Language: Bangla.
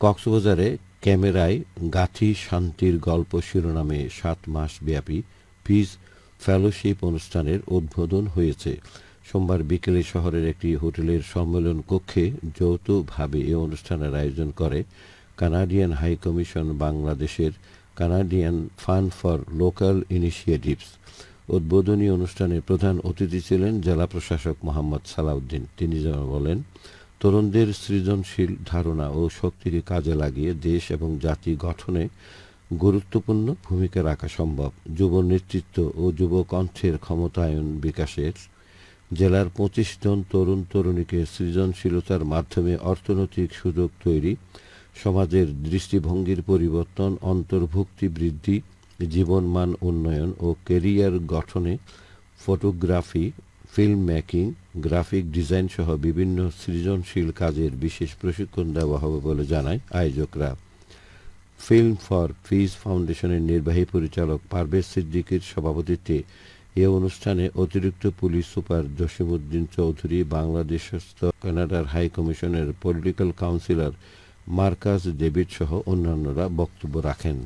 কক্সবাজারে ক্যামেরায় গাথি শান্তির গল্প শিরোনামে সাত মাস ব্যাপী পিস ফেলোশিপ অনুষ্ঠানের উদ্বোধন হয়েছে। সোমবার বিকেলে শহরের একটি হোটেলের সম্মেলন কক্ষে যৌথভাবে এ অনুষ্ঠানের আয়োজন করে কানাডিয়ান হাই কমিশন বাংলাদেশের Canadian fund for local initiatives. উদ্বোধনী অনুষ্ঠানে প্রধান অতিথি ছিলেন জেলা প্রশাসক মোহাম্মদ সালাউদ্দিন। তিনি বলেন তরুণদের সৃজনশীল ধারণা ও শক্তিকে কাজে লাগিয়ে দেশ এবং জাতি গঠনে গুরুত্বপূর্ণ ভূমিকা রাখা সম্ভব। যুব নেতৃত্ব ও যুব কণ্ঠের ক্ষমতায়ন বিকাশের জেলার পঁচিশ জন তরুণ তরুণীকে সৃজনশীলতার মাধ্যমে অর্থনৈতিক সুযোগ তৈরি, সমাজের দৃষ্টিভঙ্গির পরিবর্তন, অন্তর্ভুক্তি বৃদ্ধি, জীবনমান উন্নয়ন ও কেরিয়ার গঠনে photography film making graphic design সহ বিভিন্ন সৃজনশীল কাজের বিশেষ প্রশিক্ষণ দেওয়া হবে বলে জানায় আয়োজকরা। ফিল্ম ফর পিস ফাউন্ডেশনের নির্বাহী পরিচালক পারভেজ সিদ্দিকীর সভাপতিত্বে এ অনুষ্ঠানে অতিরিক্ত পুলিশ সুপার জসিমউদ্দিন চৌধুরী বাংলাদেশস্থ কানাডার হাই কমিশনের পলিটিক্যাল কাউন্সিলর মার্কাস ডেভিড সহ অন্যান্যরা বক্তব্য রাখেন।